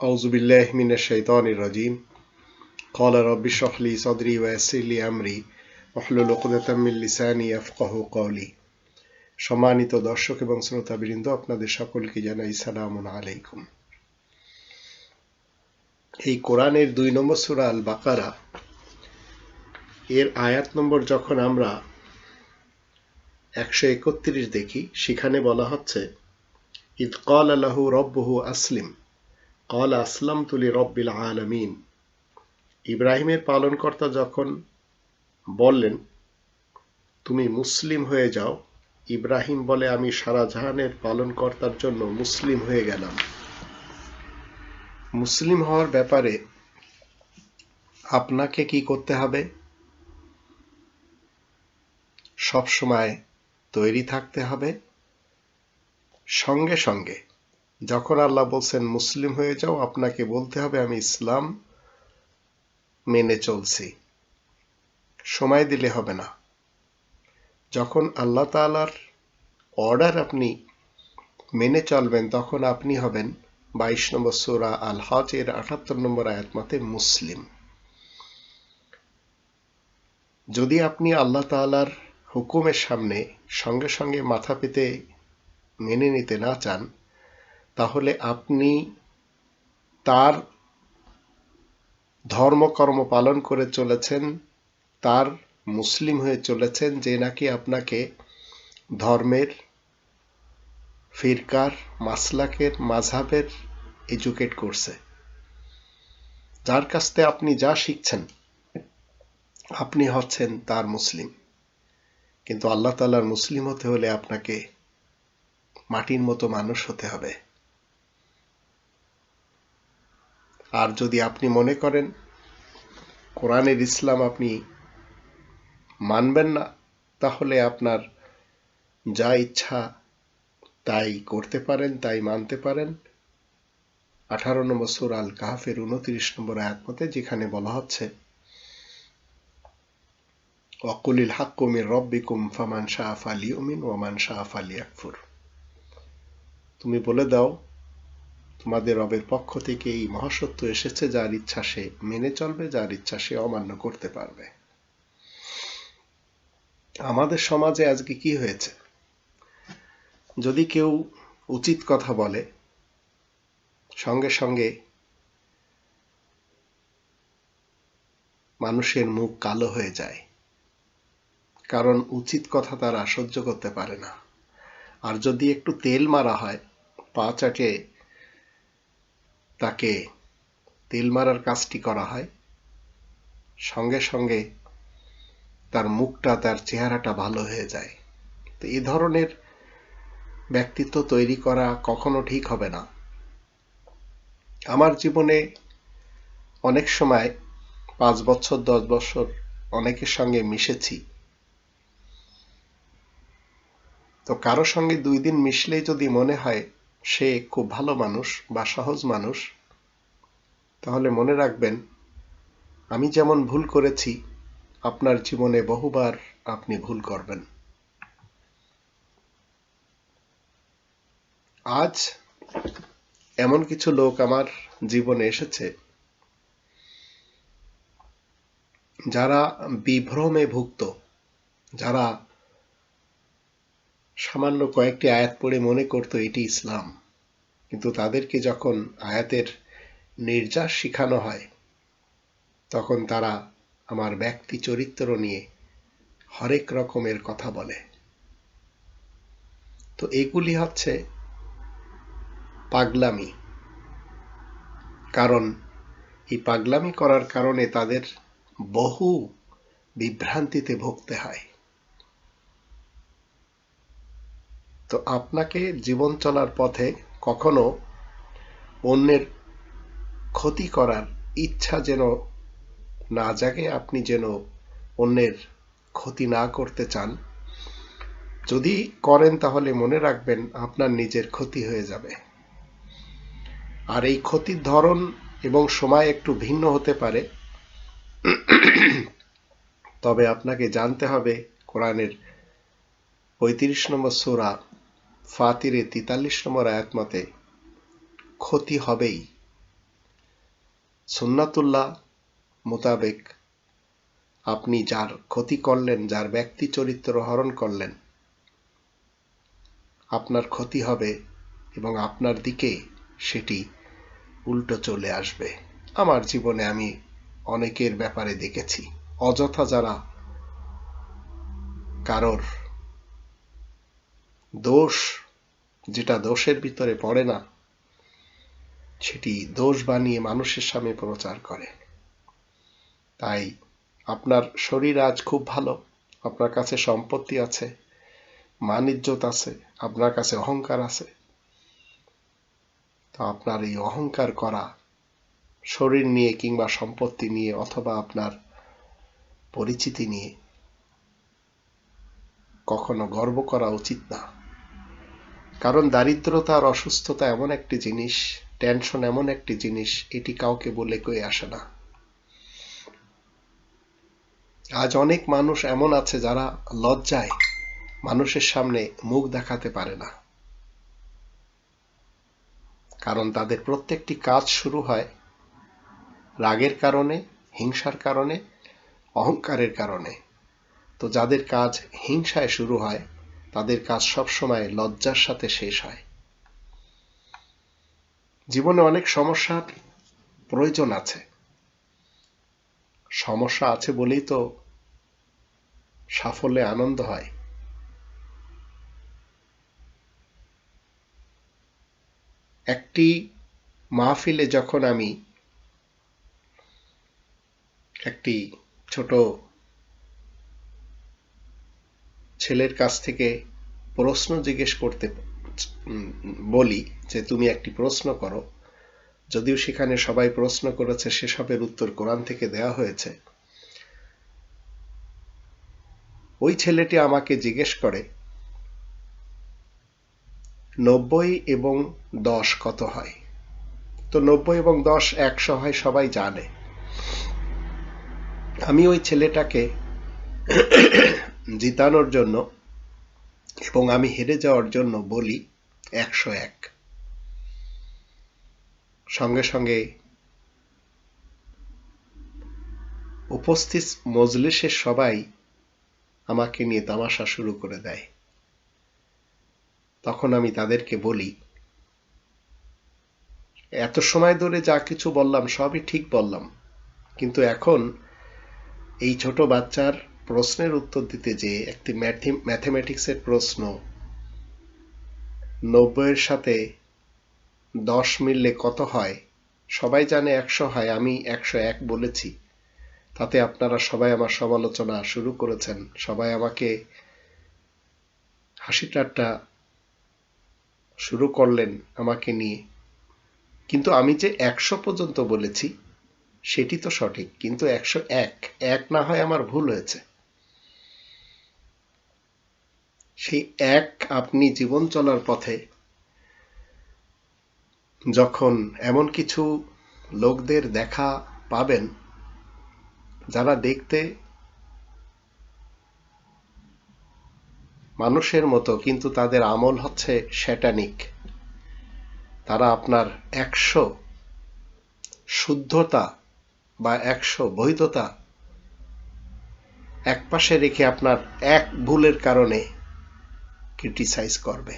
أعوذ بالله من الشيطان الرجيم قال رب اشرح لي صدري ويسر لي أمري واحلل عقدة من লিসানি ইয়াফকাহু قولي সম্মানিত দর্শক এবং শ্রোতাবৃন্দ আপনাদের সকলকে জানাই সালামুন আলাইকুম এই কোরআনের দুই নম্বর সূরা আল বাকারা এর আয়াত নম্বর যখন আমরা একশো একত্রিশ দেখি সেখানে বলা হচ্ছে ইদ কল আলাহু রব্বহু আসলিম কল আসলাম তুলি রব্বিল আলমিন ইব্রাহিমের পালনকর্তা যখন বললেন, তুমি মুসলিম হয়ে যাও। ইব্রাহিম বলে, আমি সারা জাহানের পালনকর্তার জন্য মুসলিম হয়ে গেলাম। মুসলিম হওয়ার ব্যাপারে আপনাকে কি করতে হবে? সব সময় তৈরি থাকতে হবে। সঙ্গে সঙ্গে যখন আল্লাহ বলছেন, মুসলিম হয়ে যাও, আপনাকে বলতে হবে আমি ইসলাম মেনে চলছি। সময় দিলে হবে না। যখন আল্লাহ তালার অর্ডার আপনি মেনে চলবেন, তখন আপনি হবেন বাইশ নম্বর সোরা আল হজ এর আটাত্তর নম্বর আয়াত মতে মুসলিম। যদি আপনি আল্লাহ তালার হুকুমের সামনে সঙ্গে সঙ্গে মাথা পেতে মেনে নিতে না চান তাহলে আপনি তার ধর্মকর্ম পালন করে চলেছেন, তার মুসলিম হয়ে চলেছেন, যে নাকি আপনাকে ধর্মের, ফিরকার, মাসলাকের, মাঝহাবের এডুকেট করছে। যার কাছ থেকে আপনি যা শিখছেন, আপনি হচ্ছেন তার মুসলিম। কিন্তু আল্লাহ তালার মুসলিম হতে হলে আপনাকে মাটির মতো মানুষ হতে হবে। আর যদি আপনি মনে করেন কোরআনের ইসলাম আপনি মানবেন না, তাহলে আপনার যা ইচ্ছা তাই করতে পারেন, তাই মানতে পারেন। আঠারো নম্বর সুর আল কাহাফের উনত্রিশ নম্বর আয়াত মতে যেখানে বলা হচ্ছে, অকুলিল হাক্কুমির রব্বিকুম ফামান শাহ আলী উমিন ওমান শাহ আলী আকফুর তুমি বলে দাও তোমাদের রবের পক্ষ থেকে এই মহাসত্য এসেছে যার ইচ্ছা সে মেনে চলবে, যার ইচ্ছা সে অমান্য করতে পারবে। আমাদের সমাজে আজকে কি হয়েছে? যদি কেউ উচিত কথা বলে, সঙ্গে সঙ্গে মানুষের মুখ কালো হয়ে যায়, কারণ উচিত কথা তারা সহ্য করতে পারে না। আর যদি একটু তেল মারা হয়, পা চাটে তাকে তেল মারার কাজটি করা হয়। সঙ্গে সঙ্গে তার মুখটা, তার চেহারাটা ভালো হয়ে যায়। তো এই ধরনের ব্যক্তিত্ব তৈরি করা কখনো ঠিক হবে না। আমার জীবনে অনেক সময় পাঁচ বছর, দশ বছর অনেকের সঙ্গে মিশেছি। তো কারও সঙ্গে দুই দিন মিশলেই যদি মনে হয় সে খুব ভালো মানুষ বা সহজ মানুষ তাহলে মনে রাখবেন, আমি যেমন ভুল করেছি, আপনার জীবনে বহুবার আপনি ভুল করবেন। আজ এমন কিছু লোক আমার জীবনে এসেছে, যারা বিভ্রমে ভুক্ত, যারা সামান্য কয়েকটি আয়াত পড়ে মনে করত এটি ইসলাম, কিন্তু তাদেরকে যখন আয়াতের নির্যাস শিখানো হয়। তখন তারা আমার ব্যক্তি চরিত্র নিয়ে হরেক রকমের কথা বলে। তো এগুলি হচ্ছে পাগলামি। কারণ এই পাগলামি করার কারণে তাদের বহু বিভ্রান্তিতে ভুগতে হয়। তো আপনাকে জীবন চলার পথে কখনো অন্যের ক্ষতি করার ইচ্ছা যেন না জাগে, আপনি যেন অন্যের ক্ষতি না করতে চান। যদি করেন তাহলে মনে রাখবেন আপনার নিজের ক্ষতি হয়ে যাবে। আর এই ক্ষতির ধরন এবং সময় একটু ভিন্ন হতে পারে। তবে আপনাকে জানতে হবে, কোরআনের পঁয়ত্রিশ নম্বর সোরা ফাতিরে তেতাল্লিশ নম্বর আয়াত মতে ক্ষতি হবেই। সুন্নাতুল্লাহ মোতাবেক আপনি যার ক্ষতি করলেন, যার ব্যক্তি চরিত্র হরণ করলেন, আপনার ক্ষতি হবে এবং আপনার দিকে সেটি উল্টো চলে আসবে। আমার জীবনে আমি অনেকের ব্যাপারে দেখেছি, অযথা যারা কারোর দোষ, যেটা দোষের ভিতরে পড়ে না সেটি দোষ বানিয়ে মানুষের সামনে প্রচার করে। তাই আপনার শরীর আজ খুব ভালো, আপনার কাছে সম্পত্তি আছে মান ইজ্জত আছে, আপনার কাছে অহংকার আছে। তো আপনার এই অহংকার করা শরীর নিয়ে কিংবা সম্পত্তি নিয়ে অথবা আপনার পরিচিতি নিয়ে কখনো গর্ব করা উচিত না। কারণ দারিদ্রতা আর অসুস্থতা এমন একটি জিনিস টেনশন এমন একটি জিনিস, এটি কাউকে বলে কয়ে আসে না। আজ অনেক মানুষ এমন আছে যারা লজ্জায় মানুষের সামনে মুখ দেখাতে পারে না। কারণ তাদের প্রত্যেকটি কাজ শুরু হয় রাগের কারণে, হিংসার কারণে, অহংকারের কারণে। তো যাদের কাজ হিংসায় শুরু হয়, তাদের কাজ সবসময় লজ্জার সাথে শেষ হয়। জীবনে অনেক সমস্যার প্রয়োজন আছে। সমস্যা আছে বলেই তো সাফল্যে আনন্দ হয়। একটি মাহফিলে যখন আমি একটি ছোট ছেলের কাছ থেকে প্রশ্ন জিজ্ঞেস করতে বলি যে তুমি একটি প্রশ্ন করো। যদিও সেখানে সবাই প্রশ্ন করেছে, সেসবের উত্তর কোরআন থেকে দেওয়া হয়েছে। ওই ছেলেটি আমাকে জিজ্ঞেস করে, নব্বই এবং দশ কত হয়? তো নব্বই এবং দশ একশো হয় সবাই জানে। আমি ওই ছেলেটাকে জিতানোর জন্য এবং আমি হেরে যাওয়ার জন্য বলি একশো এক। সঙ্গে সঙ্গে উপস্থিত মজলিসের সবাই আমাকে নিয়ে তামাশা শুরু করে দেয়। তখন আমি তাদেরকে বলি, এত সময় ধরে যা কিছু বললাম সবই ঠিক বললাম, কিন্তু এখন এই ছোট বাচ্চার প্রশ্নের উত্তর দিতে যে একটি ম্যাথমেটিক্সের প্রশ্ন, নব্বইয়ের সাথে দশ মিললে কত হয়? সবাই জানে একশো হয়, আমি একশো এক বলেছি। তাতে আপনারা সবাই আমার সমালোচনা শুরু করেছেন। সবাই আমাকে হাসি ঠাট্টা শুরু করলেন আমাকে নিয়ে। কিন্তু আমি যে একশো পর্যন্ত বলেছি, সেটি তো সঠিক। কিন্তু একশো এক এক না হয় আমার ভুল হয়েছে। সেই এক আপনি জীবন চলার পথে যখন এমন কিছু লোকদের দেখা পাবেন, যারা দেখতে মানুষের মতো, কিন্তু তাদের আমল হচ্ছে শ্যাটানিক তারা আপনার একশো শুদ্ধতা বা একশো বৈধতা এক পাশে রেখে আপনার এক ভুলের কারণে ক্রিটিসাইজ করবে।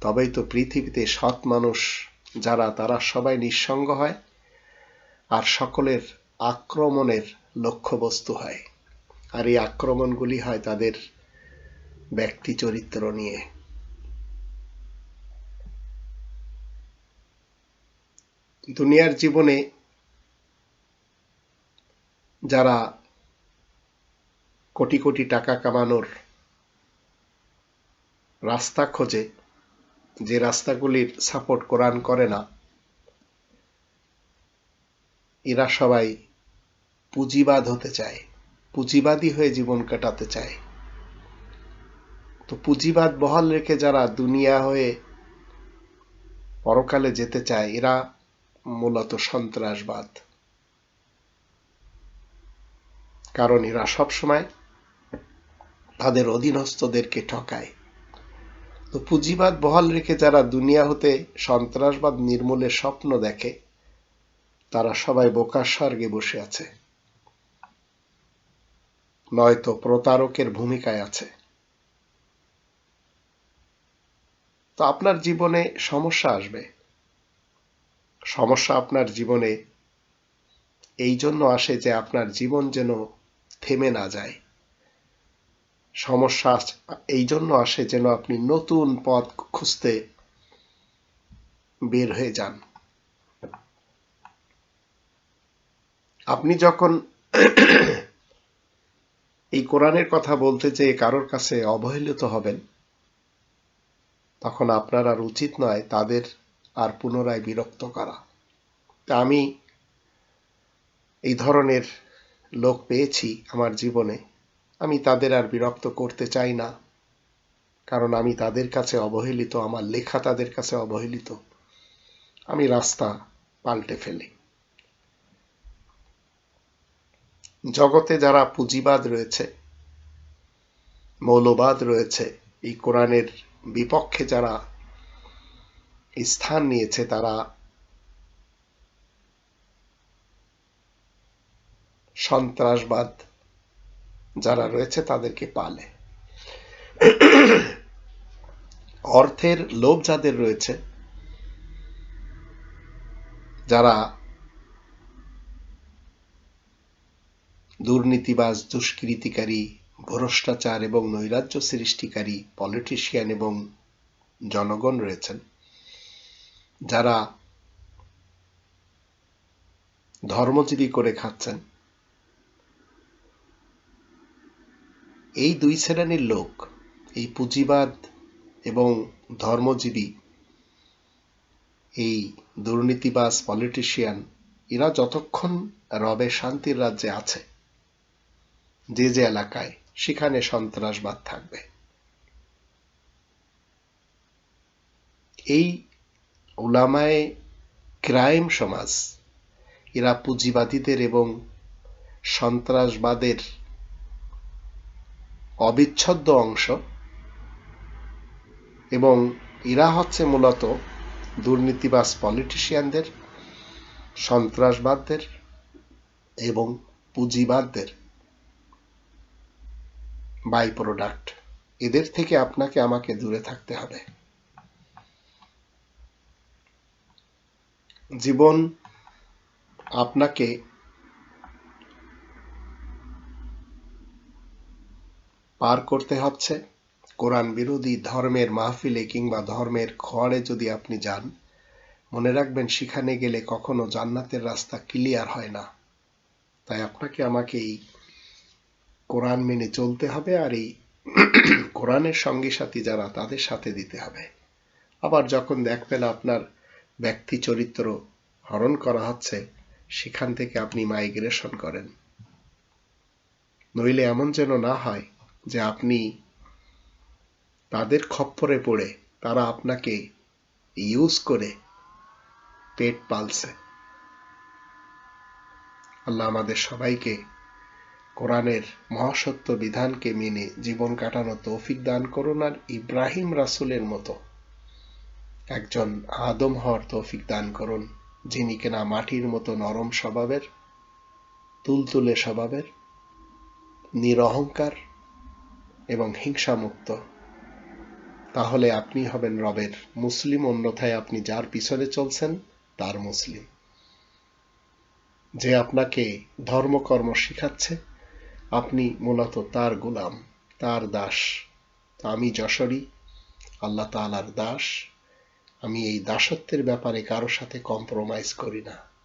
তবেই তো পৃথিবীতে সৎ মানুষ যারা, তারা সবাই নিঃসঙ্গ হয় আর সকলের আক্রমণের লক্ষ্যবস্তু হয়। আর এই আক্রমণগুলি হয় তাদের ব্যক্তি চরিত্র নিয়ে। দুনিয়ার জীবনে যারা কোটি কোটি টাকা কামানোর রাস্তা খোঁজে, যে রাস্তাগুলির সাপোর্ট কোরআন করে না। এরা সবাই পুঁজিবাদ হতে চায়, পুঁজিবাদী হয়ে জীবন কাটাতে চায়। তো পুঁজিবাদ বহাল রেখে যারা দুনিয়া হয়ে পরকালে যেতে চায়, এরা মূলত সন্ত্রাসবাদ। কারণ এরা সবসময় তাদের অধীনস্থদেরকে ঠকায়। তো পুঁজিবাদ বহাল রেখে যারা দুনিয়া হতে সন্ত্রাসবাদ নির্মূলের স্বপ্ন দেখে, তারা সবাই বোকার স্বর্গে বসে আছে। নয়তো প্রতারকের ভূমিকায় আছে। তো আপনার জীবনে সমস্যা আসবে। সমস্যা আপনার জীবনে এই জন্য আসে যে আপনার জীবন যেন থেমে না যায়। সমস্যা এই জন্য আসে যেন আপনি নতুন পথ খুঁজতে বের হয়ে যান। আপনি যখন এই কোরআনের কথা বলতে যে কারোর কাছে অবহেলিত হবেন, তখন আপনার আর উচিত নয় তাদের আর পুনরায় বিরক্ত করা। তা আমি এই ধরনের লোক পেয়েছি আমার জীবনে। আমি তাদের আর বিরক্ত করতে চাই না। কারণ আমি তাদের কাছে অবহেলিত, আমার লেখা তাদের কাছে অবহেলিত। আমি রাস্তা পাল্টে ফেলি। জগতে যারা পুঁজিবাদ রয়েছে, মৌলবাদ রয়েছে, এই কোরআনের বিপক্ষে যারা স্থান নিয়েছে, তারা সন্ত্রাসবাদ যারা রয়েছে তাদেরকে পালে। অর্থের লোভ যাদের রয়েছে, যারা দুর্নীতিবাজ, দুষ্কৃতিকারী, ভ্রষ্টাচার এবং নৈরাজ্য সৃষ্টিকারী পলিটিশিয়ান এবং জনগণ রয়েছেন, যারা ধর্মজীবী করে খাচ্ছেন এই দুই শ্রেণির লোক, এই পুঁজিবাদ এবং ধর্মজীবী, এই দুর্নীতিবাজ পলিটিশিয়ান এরা যতক্ষণ রবে শান্তির রাজ্যে আছে, যে যে এলাকায় সেখানে সন্ত্রাসবাদ থাকবে। এই ওলামায় ক্রাইম সমাজ, এরা পুঁজিবাদীদের এবং সন্ত্রাসবাদের অবিচ্ছেদ্য অংশ এবং এরা হচ্ছে মূলত দুর্নীতিবাজ পলিটিশিয়ানদের, সন্ত্রাসবাদদের এবং পুঁজিবাদদের বাই প্রোডাক্ট এদের থেকে আপনাকে আমাকে দূরে থাকতে হবে। জীবন আপনাকে পার করতে হচ্ছে। কোরআন বিরোধী ধর্মের মাহফিলে কিংবা ধর্মের খড়ে যদি আপনি যান, মনে রাখবেন সেখানে গেলে কখনো জান্নাতের রাস্তা ক্লিয়ার হয় না। তাই আপনাকে আমাকে এই কোরআন মেনে চলতে হবে আর এই কোরআনের সঙ্গী সাথী যারা, তাদের সাথে দিতে হবে। আবার যখন দেখবেন আপনার ব্যক্তি চরিত্র হরণ করা হচ্ছে, সেখান থেকে আপনি মাইগ্রেশন করেন। নইলে এমন যেন না হয় যে আপনি তাদের খপ্পরে পড়ে তারা আপনাকে ইউজ করে পেট পালছে। আল্লাহ আমাদের সবাইকে কোরআনের মহাসত্য বিধানকে মেনে জীবন কাটানো তৌফিক দান করুন আর ইব্রাহিম রাসুলের মতো একজন আদম হওয়ার তৌফিক দান করুন, যিনি কিনা মাটির মতো নরম স্বভাবের, তুলতুলে স্বভাবের, নিরহংকার এবং হিংসামুক্ত। তাহলে আপনি হবেন রবের মুসলিম, অন্যথায় আপনি যার পিছনে চলছেন, তার মুসলিম। যে আপনাকে ধর্মকর্ম শিখাচ্ছে, আপনি মূলত তার গোলাম, তার দাস। আমি যশোরী, আল্লাহ তালার দাস। আমি এই দাসত্বের ব্যাপারে কারও সাথে কম্প্রোমাইজ করি না।